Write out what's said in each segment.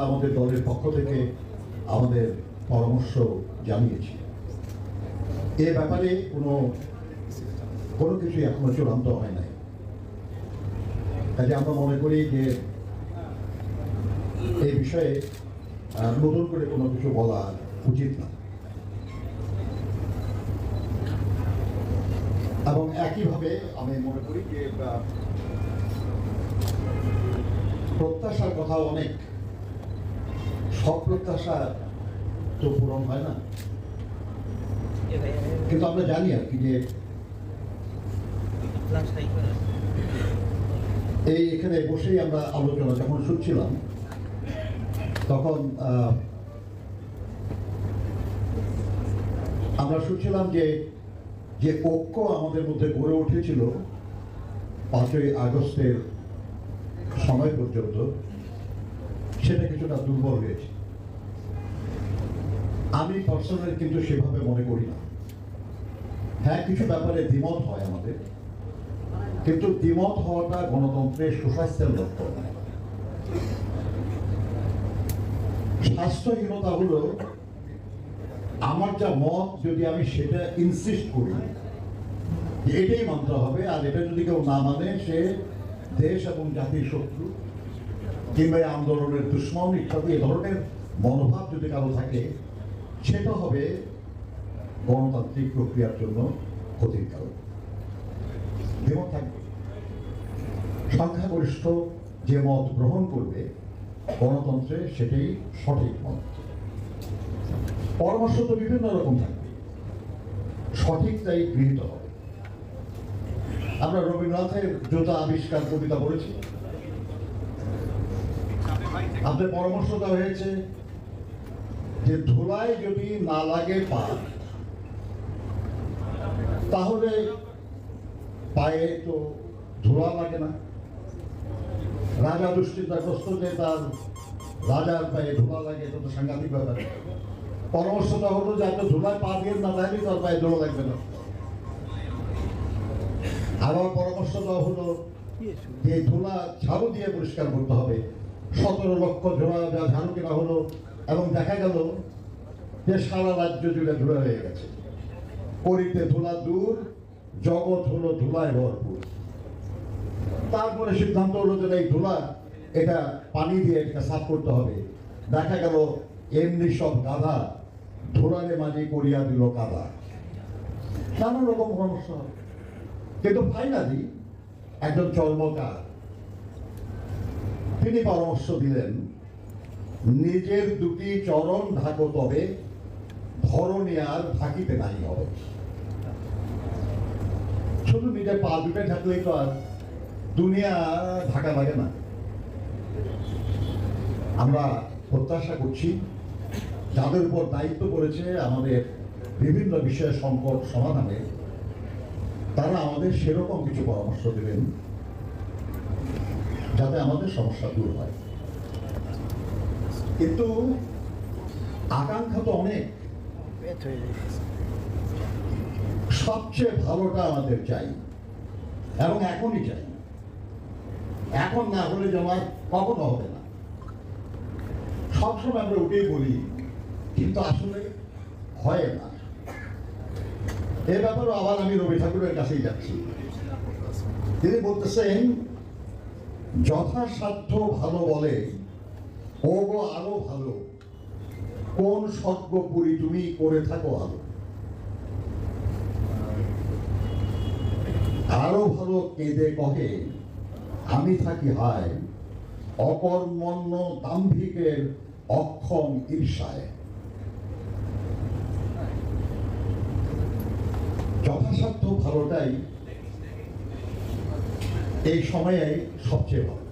আমরা আমাদের দলের পক্ষ থেকে আমাদের পরামর্শ জানিয়েছি। এ ব্যাপারে কোনো কোনো কিছুই এখনও চূড়ান্ত হয় নাই। কাজে আমরা মনে করি যে এই বিষয়ে নতুন করে কোনো কিছু বলা উচিত না। এবং একইভাবে আমি মনে করি যে প্রত্যাশার কথা অনেক। সব প্রত্যাশা তো পূরণ হয় না। কিন্তু আমরা জানি আর কি যে এই এখানে বসেই আমরা আলোচনা যখন শুনছিলাম, তখন আমরা শুনছিলাম যে যে ঐক্য আমাদের মধ্যে গড়ে উঠেছিল পাঁচই আগস্টের সময় পর্যন্ত সেটা কিছুটা দুর্বল হয়েছে। আমি পার্সোনালি কিন্তু সেভাবে মনে করি না। হ্যাঁ কিছু ব্যাপারে দ্বিমত হয় আমাদের, কিন্তু দ্বিমত হওয়াটা গণতন্ত্রের সুস্বাস্থ্যের লক্ষণ স্বাস্থ্যহীনতা হলো আমার যা মত, যদি আমি সেটা ইনসিস্ট করি, এটাই মানতে হবে, আর এটা যদি কেউ না মানে সে দেশ এবং জাতির শত্রু। কিংবা আন্দোলনের দুশ্মন, ইত্যাদি, এ ধরনের মনোভাব যদি কারও থাকে, সেটা হবে গণতান্ত্রিক প্রক্রিয়ার জন্য ক্ষতির কারণ। দ্বিমত থাকবে, সংখ্যাগরিষ্ঠ যে মত গ্রহণ করবে, গণতন্ত্রে সেটাই সঠিক মত। পরামর্শ তো বিভিন্ন রকম থাকবে। সঠিকটাই গৃহীত হবে। আমরা রবীন্দ্রনাথের জুতা আবিষ্কার কবিতা পড়েছি। আপনার পরামর্শ দেওয়া হয়েছে যে ধুলায় যদি না লাগে পা তাহলে পায়ে তো ধুলা লাগে না। রাজা দুশ্চিন্তাগ্রস্ত যে তার রাজার পায়ে ধুলা লাগে, এটা তো সাংঘাতিক ব্যাপার। পরামর্শটা হলো যে এত ধুলায় পা দিয়ে না থাকলে তার পায়ে ধুলা লাগবে না। আবার পরামর্শ দেওয়া হলো যে ধুলা ঝাড়ু দিয়ে পরিষ্কার করতে হবে। সতেরো লক্ষ ধোলা যা ঝাড়ু কেনা হলো এবং দেখা গেল যে সারা রাজ্য জুড়ে ধুলা হয়ে গেছে। করিতে ধুলা দূর, জগৎ হলো ধুলায় ভরপুর। তারপরে সিদ্ধান্ত হলো যে এই ধুলা, এটা পানি দিয়ে এটা সাফ করতে হবে। দেখা গেল এমনি সব গাধা, ধুলারে মাঝে করিয়া দিল কাদা। নানান রকম হবে কিন্তু ফাইনালি একজন চর্মকার তিনি পরামর্শ দিলেন, নিজের দুটি চরণ ঢাকো তবে ধরনে আর ঢাকিতে নাই হবে। শুধু নিজের পা দুটো ঢাকলেই তো আর দুনিয়া ঢাকা লাগে না। আমরা প্রত্যাশা করছি, যাদের উপর দায়িত্ব করেছে আমাদের বিভিন্ন বিষয়ে সংকট সমাধানে, তারা আমাদের সেরকম কিছু পরামর্শ দেবেন। যাতে আমাদের সমস্যা দূর হয়। কিন্তু আকাঙ্ক্ষা তো অনেক। সবচেয়ে ভালোটা আমাদের চাই, এবং এখনই চাই। এখন না হলে জমা কখনো হবে না। সবসময় আমরা ওটাই বলি, কিন্তু আসলে হয় না। এ ব্যাপারে আবার আমি রবি ঠাকুরের কাছেই যাচ্ছি। তিনি বলতেছেন যথাসাধ্য ভালো বলে ও গো আরও ভালো। কোন স্বর্গপুরী তুমি করে থাকো আলো আরও ভালো কেঁদে কহে, আমি থাকি হায়। অকর্মণ্য দাম্ভিকের অক্ষম ঈর্ষায়। যথাসাধ্য ভালোটাই এই সময়ে সবচেয়ে ভালো।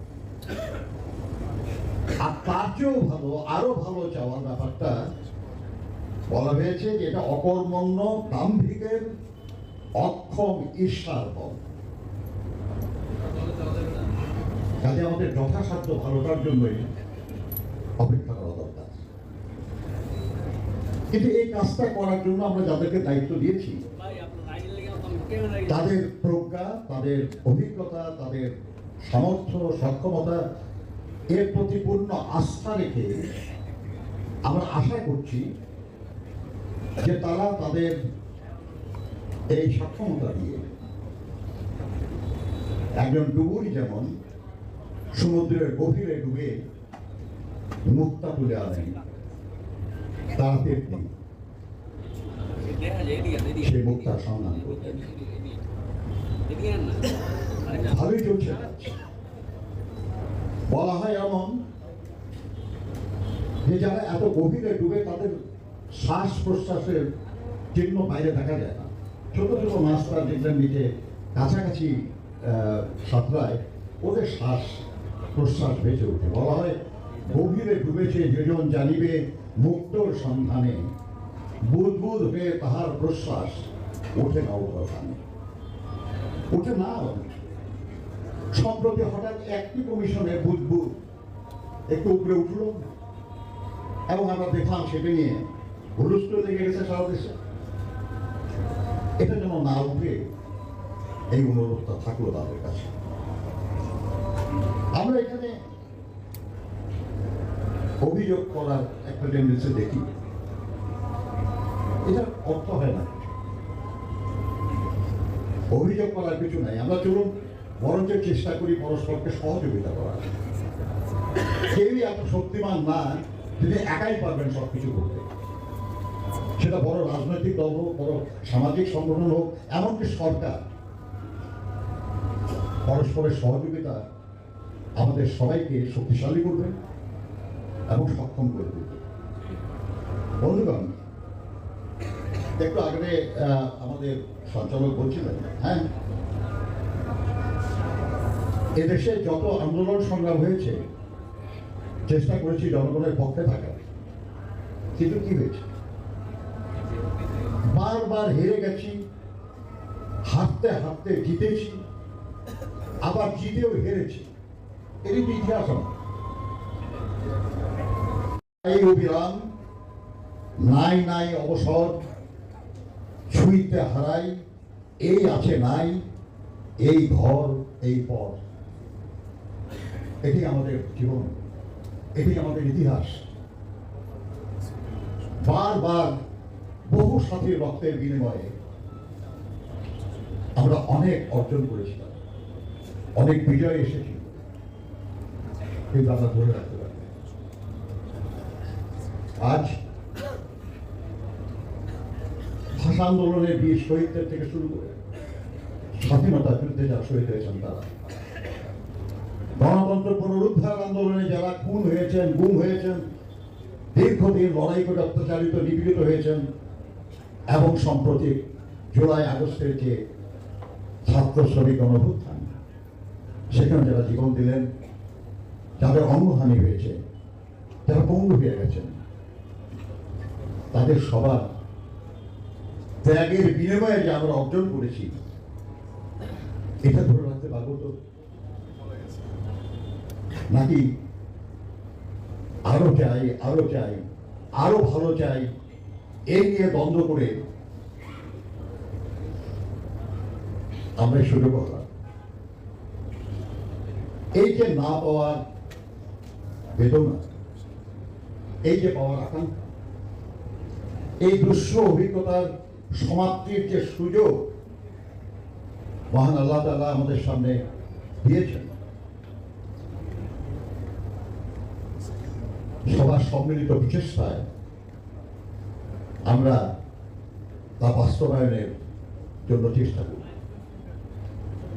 আর তার চেয়েও ভালো, আরও ভালো চাওয়ার ব্যাপারটা বলা হয়েছে যে এটা অকর্মণ্য দাম্ভিকের অক্ষম ঈর্ষার ফল। কাজে আমাদের যথাসাধ্য ভালোটার জন্যই অপেক্ষা করা দরকার। কিন্তু এই কাজটা করার জন্য আমরা যাদেরকে দায়িত্ব দিয়েছি তাদের প্রজ্ঞা, তাদের অভিজ্ঞতা, তাদের সামর্থ্য, সক্ষমতা এর প্রতি পূর্ণ আস্থা রেখে আমরা আশা করছি যে তারা তাদের এই সক্ষমতা দিয়ে একজন ডুবুরি যেমন সমুদ্রের গভীরে ডুবে মুক্তা তুলে আনেন তারা তেমনি। ভালোই চলছে। বলা হয় এমন যে যারা এত গভীরে ডুবে তাদের শ্বাস প্রশ্বাসের চিহ্ন বাইরে দেখা যায় না। ছোট ছোট মাছরা দেখবেন নিচে কাছাকাছি সাঁতরায়, ওদের শ্বাস প্রশ্বাস বেঁচে ওঠে। বলা হয় গভীরে ডুবেছে যেজন জানিবে মুক্তর সন্ধানে বুদবুদ হয়ে তাহার প্রশ্বাস ওঠে না ওঠানে ওঠে না সম্প্রতি হঠাৎ একটি কমিশনে বুদবুদ একটু উপরে উঠল এবং আমরা দেখলাম সেটা নিয়ে হুলস্থুল লেগে গেছে সারা দেশে। এটা যেন না উঠে, এই অনুরোধটা থাকল তাদের কাছে। আমরা এখানে অভিযোগ করার একটা টেন্ডেন্সি দেখি। অর্থ হয় না। অভিযোগ করার কিছু নাই। আমরা চলুন, বরঞ্চ চেষ্টা করি পরস্পরকে সহযোগিতা করার। কেউই এত শক্তিমান না তিনি একাই পারবেন সব কিছু করতে। সেটা বড় রাজনৈতিক দল হোক, বড় সামাজিক সংগঠন হোক, এমনকি সরকার। পরস্পরের সহযোগিতা আমাদের সবাইকে শক্তিশালী করবে এবং সক্ষম করে দেবে বন্ধুগণ একটু আগে আমাদের সঞ্চালক বলছিলেন হ্যাঁ? এদেশে যত আন্দোলন সংগ্রাম হয়েছে, চেষ্টা করেছি জনগণের পক্ষে থাকার। কিন্তু কি হয়েছে? বারবার হেরে গেছি হাঁটতে হাঁটতে জিতেছি, আবার জিতেও হেরেছি। এরই তো ইতিহাস অবিরাম নাই নাই অবসর ছুঁইতে হারাই এই আছে নাই, এই ঘর, এই পর। এটি আমাদের জীবন, এটি আমাদের ইতিহাস। বারবার বহু সাথীর রক্তের বিনিময়ে আমরা অনেক অর্জন করেছিলাম। অনেক বিজয় এসেছি কিন্তু আমরা ধরে রাখতে পারি আজ ভাষা আন্দোলনের বীর শহীদদের থেকে শুরু করে স্বাধীনতা যুদ্ধে যারা শহীদ হয়েছেন তারা। গণতন্ত্র পুনরুদ্ধার আন্দোলনে যারা খুন হয়েছেন, গুম হয়েছেন, দীর্ঘদিন লড়াই করে অত্যাচারিত, নিপীড়িত হয়েছেন, এবং সম্প্রতি জুলাই আগস্টের যে ছাত্র শ্রমিক গণভুত্থান সেখানে যারা জীবন দিলেন, যাদের অঙ্গহানি হয়েছে, যারা পঙ্গু হয়ে গেছেন, তাদের সবার ত্যাগের বিনিময়ে যে আমরা অর্জন করেছি, এটা ধরে রাখতে পারব তো? নাকি আরও চাই আরও চাই, আরও ভালো চাই এই নিয়ে দ্বন্দ্ব করে আমরা শুরু করলাম। এই যে না পাওয়ার বেদনা, এই যে পাওয়ার আকাঙ্ক্ষা, এই দুঃস্ব অভিজ্ঞতার সমাপ্তির যে সুযোগ, মহান আল্লাহ তাআলা আমাদের সামনে দিয়েছেন। সবার সম্মিলিত প্রচেষ্টায় আমরা তা বাস্তবায়নের জন্য চেষ্টা করি।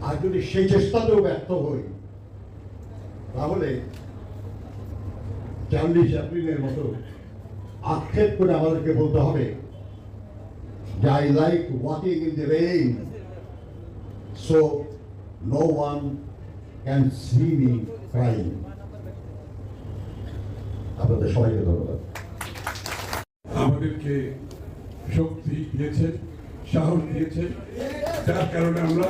আর যদি সেই চেষ্টাতেও ব্যর্থ হই, তাহলে চার্লি চ্যাপলিনের মতো আক্ষেপ করে আমাদেরকে বলতে হবে I like walking in the rain so no one can see me crying আপনাদের সবাইকে ধন্যবাদ। আমাদেরকে শক্তি সাহস দিয়েছে যার কারণে আমরা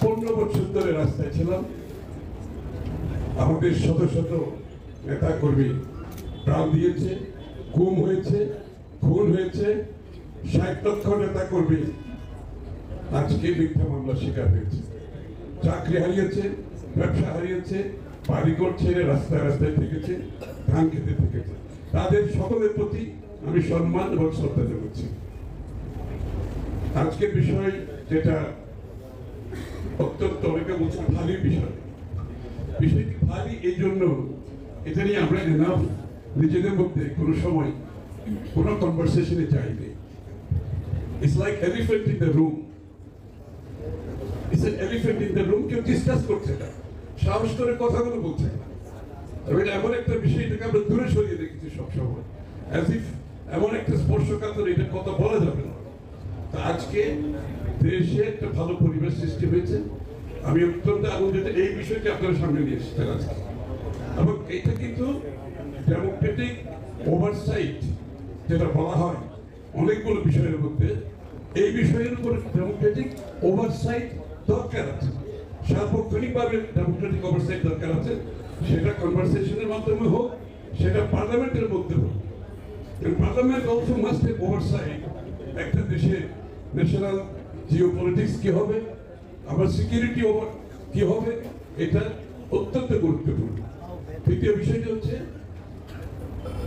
পনেরো বছর ধরে রাস্তায় ছিলাম। আমাদের শত শত নেতা কর্মী প্রাণ দিয়েছে গুম হয়েছে, খুন হয়েছে। ষাট লক্ষ নেতা আজকে মিথ্যা শিকার হয়েছে। চাকরি হারিয়েছে, ব্যবসা হারিয়েছে, বাড়িঘর ছেড়ে রাস্তায় রাস্তায় থেকেছে, ধান খেতে থেকেছে। তাদের সকলের প্রতি আমি সম্মান এবং শ্রদ্ধা জানাচ্ছি। বিষয় যেটা অত্যন্ত অনেকে বলছে ভারী বিষয়। বিষয়টি ভারী এই জন্য এটা নিয়ে আমরা নিজেদের মধ্যে কোনো সময় কোনো কনভারসেশনে যাইনি। It's like elephant in the room it's an elephant in the room কেউ ডিসকাস করছে না। সাহস করে কথাগুলো বলছে না। এমন একটা বিষয়, এটাকে আমরা দূরে সরিয়ে রেখেছি সবসময়। অ্যাজ ইফ এমন একটা স্পর্শকাতর, এটা কথা বলা যাবে না। তা আজকে দেশে একটা ভালো পরিবেশ সৃষ্টি হয়েছে। আমি অত্যন্ত আনন্দিত, এই বিষয়টি আপনার সামনে নিয়ে এসেছেন আজকে। এবং এটা কিন্তু ডেমোক্রেটিক ওভারসাইট যেটা বলা হয় অনেকগুলো বিষয়ের মধ্যে এই বিষয়ের উপর ডেমোক্রেটিক ওভারসাইট দরকার আছে। সার্বক্ষণিকভাবে ডেমোক্রেটিক ওভারসাইট দরকার আছে। সেটা কনভারসেশনের মাধ্যমে হোক, সেটা পার্লামেন্টের মধ্যে হোক। পার্লামেন্ট অলসো মাস্ট ওভারসাইট একটা দেশে ন্যাশনাল জিও পলিটিক্স কি হবে আমার সিকিউরিটি ওভার কি হবে, এটা অত্যন্ত গুরুত্বপূর্ণ। তৃতীয় বিষয়টি হচ্ছে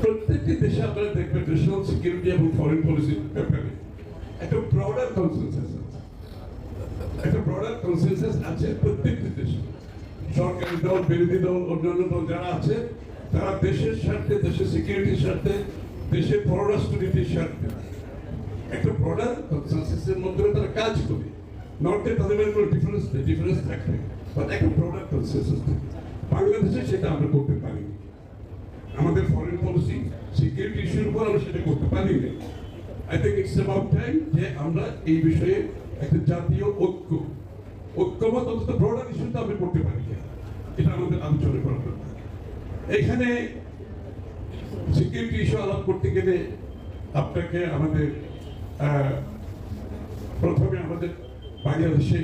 প্রত্যেকটি দেশে আপনারা দেখবেন ন্যাশনাল সিকিউরিটি এবং ফরেন পলিসির ব্যাপারে একটা ব্রডার কনসেন্সাস আছে। একটা ব্রডার কনসেন্সাস আছে প্রত্যেকটি দেশে। সরকারি দল, বিরোধী দল, অন্যান্য দল যারা আছে, তারা দেশের স্বার্থে, দেশের সিকিউরিটির স্বার্থে, দেশের পররাষ্ট্রনীতির স্বার্থে একটা ব্রডার কনসেন্সাসের মধ্যে তারা কাজ করে। নর্থে তাদের কোনো ডিফারেন্স নেই ডিফারেন্স থাকবে। বাট একটা ব্রডার কনসেন্সাস থাকে। বাংলাদেশে সেটা আমরা করতে পারিনি। আমাদের ফরেন পলিসি সিকিউরিটি ইস্যুর উপর আমরা সেটা করতে পারিনি I think it's about time যে আমরা এই বিষয়ে একটা জাতীয় ঐক্য, ঐক্যমত অন্তত ব্রডার ইস্যুটা আমরা করতে পারি। এটা আমাদের আলোচনা করা দরকার এখানে সিকিউরিটি ইস্যু আলাপ করতে গেলে আপনাকে আমাদের প্রথমে আমাদের বাংলাদেশে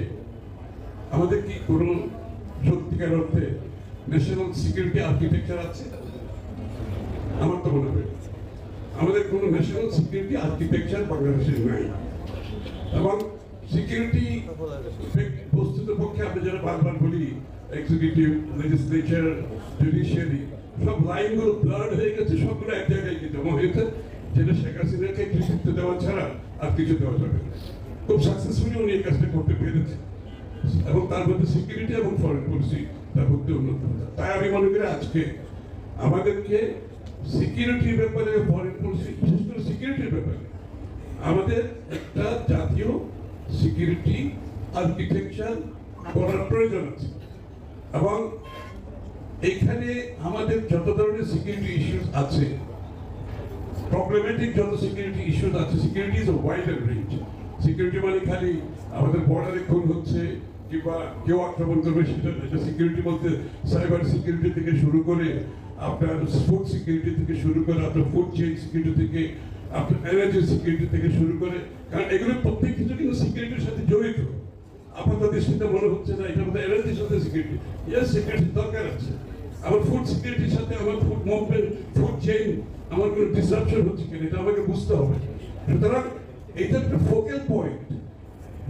আমাদের কি কোনো সত্যিকার অর্থে ন্যাশনাল সিকিউরিটি আর্কিটেকচার আছে আমার তো মনে হয় আমাদের কোনো ন্যাশনাল সিকিউরিটি আর্কিটেকচার বাংলাদেশে নাই। এবং সিকিউরিটি বস্তুত পক্ষে আমরা যারা বারবার বলি এক্সিকিউটিভ লেজিসলেচার জুডিশিয়ারি সব লাইনগুলো ব্লাড হয়ে গেছে, সবগুলো এক জায়গায় গিয়ে জমা হয়েছে, যেটা শেখ হাসিনাকে কৃতিত্ব দেওয়া ছাড়া আর কিছু দেওয়া যাবে খুব সাকসেসফুলি উনি এই কাজটা করতে পেরেছে। এবং তার মধ্যে সিকিউরিটি এবং ফরেন পলিসি তার মধ্যে উন্নত। তাই আমি মনে করি আজকে আমাদেরকে সিকিউরিটির ব্যাপারে ফরেন পলিসি বিশেষ করে সিকিউরিটির ব্যাপারে। আমাদের একটা জাতীয় সিকিউরিটি আর্কিটেকচার করার প্রয়োজন আছে। এবং এখানে আমাদের যত ধরনের সিকিউরিটি ইস্যুস আছে প্রবলেমেটিক যত সিকিউরিটি ইস্যুস আছে security is wider range security মানে খালি আমাদের বর্ডারে খুন হচ্ছে, কিংবা কেউ আক্রমণ করবে সেটা সিকিউরিটি বলতে সাইবার সিকিউরিটি থেকে শুরু করে আপনার ফুড সিকিউরিটি থেকে শুরু করে আপনার ফুড চেইন সিকিউরিটি থেকে, আপনার এনার্জি সিকিউরিটি থেকে শুরু করে, কারণ এগুলো প্রত্যেক কিছু কিন্তু সিকিউরিটির সাথে জড়িত। আপাতত দৃষ্টিতে মনে হচ্ছে না, এটা মধ্যে এনার্জির সাথে সিকিউরিটি ইয়াস সিকিউরিটি দরকার আছে। আমার ফুড সিকিউরিটির সাথে আমার ফুড মুভমেন্ট ফুড চেইন আমার কোনো ডিসরাপশন হচ্ছে কিনা, এটা আমাকে বুঝতে হবে। সুতরাং এটা একটা focal point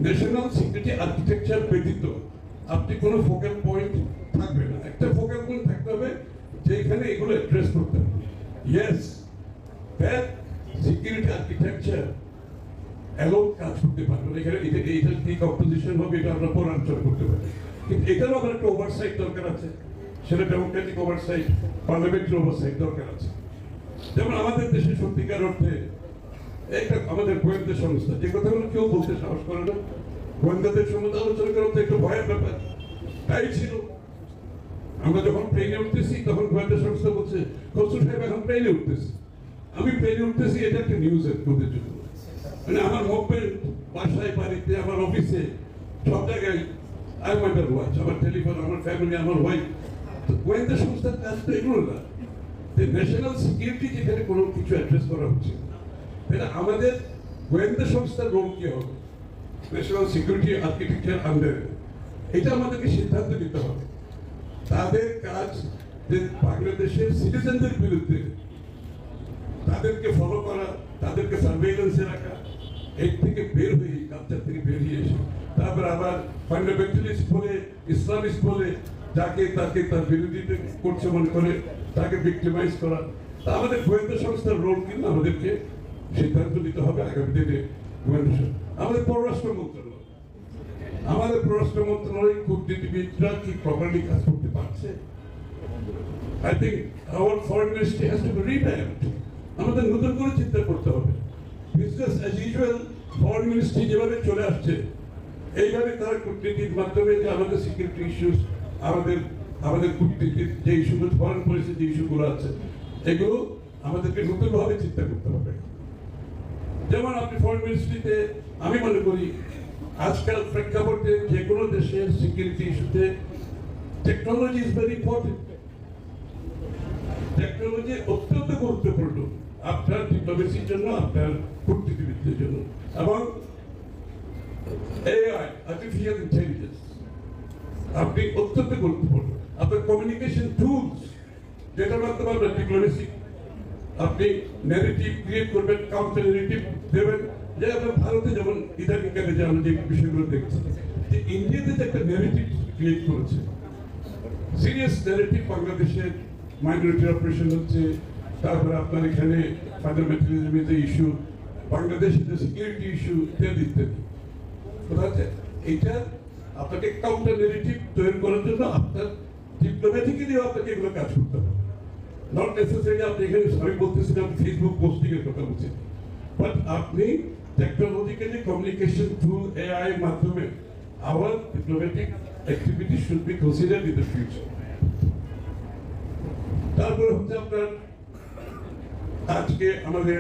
national security architecture ব্যতীত, আপনি কোনো ফোকাল পয়েন্ট থাকবে না। একটা ফোকাল পয়েন্ট থাকতে হবে যেখানে এগুলো অ্যাড্রেস করতে হবে। সিকিউরিটি আর্কিটেকচার কাজ করতে পারবে। এখানে এটা এইটার কি কম্পোজিশন হবে, এটা আমরা আলোচনা করতে পারি। কিন্তু একটা ওভারসাইট দরকার আছে। সেটা ডেমোক্রেটিক ওভারসাইট ওভারসাইট দরকার আছে। যেমন আমাদের দেশে সত্যিকার অর্থে একটা আমাদের গোয়েন্দা সংস্থা, যে কথাগুলো কেউ বলতে সাহস করে না। গোয়েন্দাদের সম্বন্ধে আলোচনা করা তো একটু ভয়ের ব্যাপার। তাই ছিল। আমরা যখন প্লেনে উঠতেছি, তখন গোয়েন্দা সংস্থা বলছে খসরু সাহেব, এখন প্লেনে উঠতেছি। আমি প্লেনে উঠতেছি, এটা একটা নিউজ তোদের জন্য মানে আমার মুভমেন্ট বাসায়, বাড়িতে, আমার অফিসে সব জায়গায় আই ওয়ান্টার ওয়াচ আমার টেলিফোন আমার ফ্যামিলি আমার ওয়াইফ গোয়েন্দা সংস্থার কাজ তো এগুলো না। ন্যাশনাল সিকিউরিটি যেখানে কোনো কিছু অ্যাড্রেস করা হচ্ছে তাহলে আমাদের গোয়েন্দা সংস্থার রোল কি হবে? ন্যাশনাল সিকিউরিটি আর্কিটেকচার আন্ডারে এটা আমাদেরকে সিদ্ধান্ত নিতে হবে। তাদের কাজ যে বাংলাদেশের সিটিজেনদের বিরুদ্ধে তাদেরকে ফলো করা, তাদেরকে সার্ভেইলেন্সে রাখা, এর থেকে বের হয়ে কালচার থেকে বেরিয়ে এসে, তারপর আবার ফান্ডামেন্টালিস্ট বলে ইসলামিস্ট বলে, যাকে তাকে তার বিরোধিতা করছে মনে করে, তাকে ভিক্টিমাইজ করা। তা আমাদের গোয়েন্দা সংস্থার রোল কিন্তু আমাদেরকে সিদ্ধান্ত নিতে হবে আগামী দিনে গোয়েন্দা আমাদের পররাষ্ট্র মন্ত্রণালয়। আমাদের পররাষ্ট্র মন্ত্রণালয় কূটনীতিবিদরা কি প্রপারলি কাজ করতে I think our foreign ministry has to be আমাদের নতুন করে চিন্তা করতে হবে। Business as usual foreign ministry যেভাবে চলে আসছে, এইভাবে তারা কূটনীতির মাধ্যমে যে আমাদের সিকিউরিটি ইস্যুস আমাদের আমাদের কূটনীতির যে ইস্যুগুলো ফরেন যে ইস্যুগুলো আছে, এগুলো আমাদেরকে নতুনভাবে চিন্তা করতে হবে। যেমন আপনি ফরেন মিনিস্ট্রিতে আমি মনে করি, আজকাল প্রেক্ষাপটে যে কোনো দেশের সিকিউরিটি ইস্যুতে technology is very important technology অত্যন্ত গুরুত্বপূর্ণ। আপনার ডিপ্লোমেসির জন্য, আপনার কূটনীতিবিদদের জন্য। এবং এআই আর্টিফিশিয়াল ইন্টেলিজেন্স আপনি অত্যন্ত গুরুত্বপূর্ণ। আপনার কমিউনিকেশন টুলস যেটার মাধ্যমে আপনার ডিপ্লোমেসি আপনি ন্যারেটিভ ক্রিয়েট করবেন কাউন্টার ন্যারেটিভ দেবেন। যে আপনার ভারতে যেমন ইদানিং কালে যে আমরা যে বিষয়গুলো দেখছি, যে ইন্ডিয়াতে যে একটা ন্যারেটিভ ক্রিয়েট করেছে সিরিয়াস ন্যারেটিভ বাংলাদেশের মাইনরিটি অপারেশন হচ্ছে, তারপরে আপনার এখানে ফান্ডামেন্টালিজমের যে ইস্যু বাংলাদেশের যে সিকিউরিটি ইস্যু ইত্যাদি ইত্যাদি। কথা হচ্ছে, এইটা আপনাকে কাউন্টার ন্যারেটিভ তৈরি করার জন্য আপনার ডিপ্লোম্যাটিক্যালিও আপনাকে এগুলো কাজ করতে হবে। নট নেসেসারি আপনি এখানে, আমি বলতেছি না আপনি ফেসবুক পোস্টিং এর কথা বলছেন বাট আপনি টেকনোলজিক্যালি কমিউনিকেশন থ্রু এআই মাধ্যমে our diplomatic activity should be considered in the future তারপরে হচ্ছে আপনার, আজকে আমাদের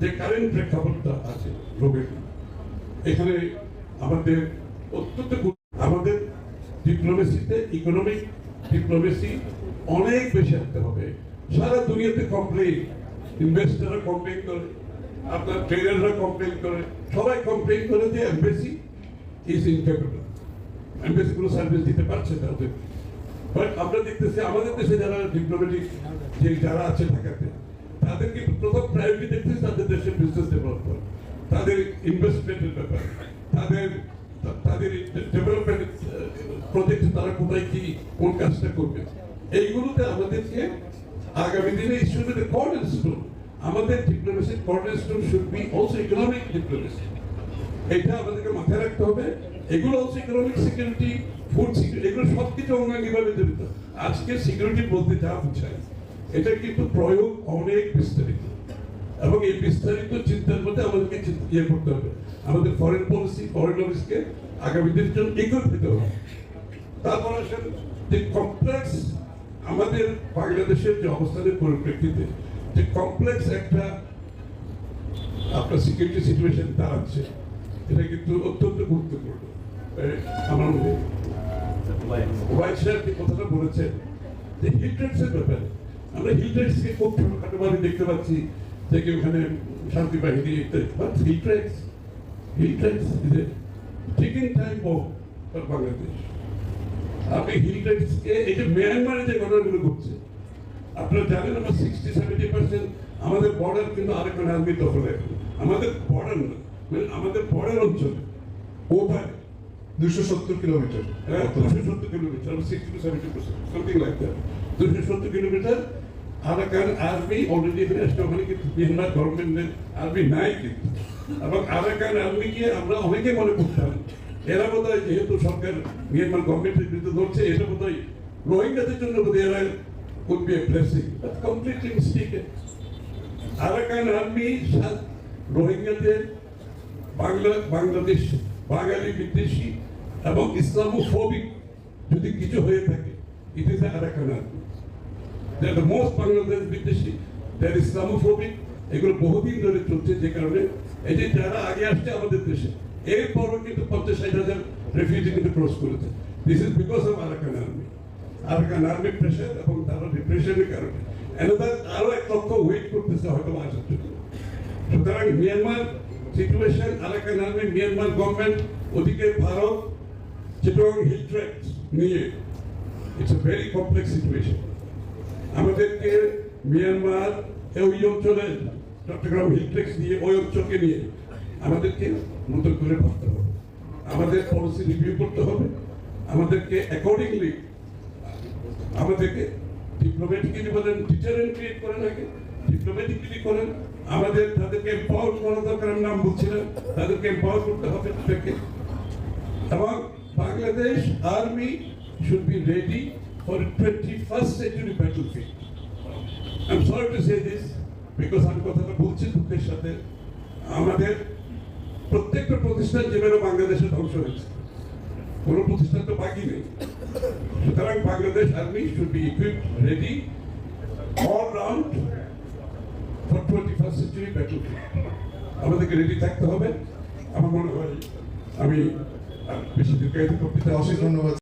যে কারেন্ট প্রেক্ষাপটটা আছে রোগের, এখানে আমাদের অত্যন্ত আমাদের ডিপ্লোমেসিতে ইকোনমিক ডিপ্লোমেসি অনেক বেশি আনতে হবে। সারা দুনিয়াতে কমপ্লেন ইনভেস্টাররা কমপ্লেন করে, আপনার ট্রেডাররা কমপ্লেন করে, সবাই কমপ্লেন করে যে এমবেসি ইজ ইনক্যাপেবল এমবেসি কোনো সার্ভিস দিতে পারছে না ওদের। বাট আমরা দেখতেছি আমাদের দেশে যারা ডিপ্লোমেটিক যে যারা আছে ঢাকাতে, তাদের কিন্তু প্রথম প্রায়োরিটি দেখতেছি তাদের দেশে বিজনেস ডেভেলপ করা তাদের ইনভেস্টমেন্টের ব্যাপার, তাদের তাদের ডেভেলপমেন্ট প্রজেক্ট তারা কোথায় কি, কোন কাজটা করবে। এইগুলোতে আমাদেরকে আগামী দিনে ইস্যু কর্নারস্টোন আমাদের ডিপ্লোমেসির cornerstone should be also economic diplomacy এটা আমাদেরকে মাথায় রাখতে হবে। এগুলো হচ্ছে ইকোনমিক সিকিউরিটি ফুড সিকিউরিটি এগুলো সবকিছু অঙ্গাঙ্গিভাবে জড়িত আজকে সিকিউরিটি বলতে যা এটা কিন্তু প্রয়োগ অনেক বিস্তারিত। এবং এই বিস্তারিত চিন্তার মধ্যে আমাদেরকে ইয়ে করতে হবে। আমাদের ফরেন পলিসি ফরেন অফিসকে আগামী দিনের জন্য এগোতে দিতে হবে। তারপর আসেন যে কমপ্লেক্স আমাদের বাংলাদেশের যে অবস্থানের পরিপ্রেক্ষিতে, যে কমপ্লেক্স একটা আপনার সিকিউরিটি সিচুয়েশন দাঁড়াচ্ছে এটা কিন্তু অত্যন্ত গুরুত্বপূর্ণ। আমার মনে হয় সাহেব কথাটা বলেছেন। যে হিলট্রেক্সের ব্যাপারে। আমরা হিলট্রেক্সকে খুব ছোটখাটোভাবে দেখতে পাচ্ছি যে কি ওখানে শান্তি বাহিনী but hill tracts hill tracts is a taking time for Bangladesh আপনি হিলট্রেক্সকে এই যে মিয়ানমারে যে ঘটনাগুলো ঘটছে, আপনারা জানেন আমরা সিক্সটি সেভেন্টি পার্সেন্ট আমাদের বর্ডার কিন্তু আরেকটা আর্মি দখলে এখন। আমাদের বর্ডার না মানে আমাদের বর্ডার অঞ্চলে ওভারে দুশো সত্তর কিলোমিটার। দুশো সত্তর kilometre sixty to seventy percent something like that দুশো সত্তর কিলোমিটার আরাকান আর্মি অলরেডি এখানে আসছে ওখানে কিন্তু মিয়ানমার গভর্নমেন্টের আর্মি নাই কিন্তু। এবং আরাকান আর্মিকে আমরা অনেকে মনে করতাম এরা বোধ হয় যেহেতু সরকার মিয়ানমার গভর্নমেন্টের বিরুদ্ধে ধরছে এটা বোধ হয় রোহিঙ্গাদের জন্য বোধ হয় এরা could be a blessing. That's completely mistaken. Arakan army রোহিঙ্গাদের বাংলা বাংলাদেশ বাঙালি বিদ্বেষী। এবং ইসলামোফোবিক যদি কিছু হয়ে থাকে ইট ইজ Islamophobic এগুলো বহুদিন ধরে চলছে যে কারণে, এই যে যারা আগে আসছে আমাদের দেশে, এরপরও কিন্তু পঞ্চাশ ষাট হাজার রেফিউজি কিন্তু ক্রস করেছে। This is because of Arakan army Arakan army pressure এবং তারা ডিপ্রেশনের কারণে। এনাদার আরও এক লক্ষ ওয়েট করতেছে হয়তো আসার জন্য। সুতরাং Myanmar situation Arakan army Myanmar government ওদিকে ভারত চিটং হিল ট্র্যাক্স নিয়ে it's a very complex situation আমাদেরকে মিয়ানমার ওই অঞ্চলে চট্টগ্রাম হিলট্রেক্স নিয়ে, ওই অঞ্চলকে নিয়ে আমাদেরকে নতুন করে ভাবতে হবে। আমাদের পলিসি রিভিউ করতে হবে। আমাদেরকে অ্যাকর্ডিংলি আমাদেরকে ডিপ্লোম্যাটিক্যালি বলেন ডিটারেন্ট ক্রিয়েট করেন আগে ডিপ্লোম্যাটিক্যালি করেন। আমাদের, তাদেরকে এম্পাওয়ার করা দরকার নাম বলছিলাম তাদেরকে এম্পাওয়ার করতে হবে তাদেরকে। এবং Bangladesh army should be ready for 21st century battlefield. I'm sorry to say this because আমি কথাটা বলছি দুঃখের সাথে। আমাদের প্রত্যেকটা প্রতিষ্ঠান যেভাবে বাংলাদেশে ধ্বংস হয়েছে, কোনো প্রতিষ্ঠান তো বাকি নেই। সুতরাং Bangladesh army should be equipped ready all round for twenty first century battle আমাদেরকে রেডি থাকতে হবে। আমার মনে হয় আমি বেশি দীর্ঘায়িত করতে অশেষ। ধন্যবাদ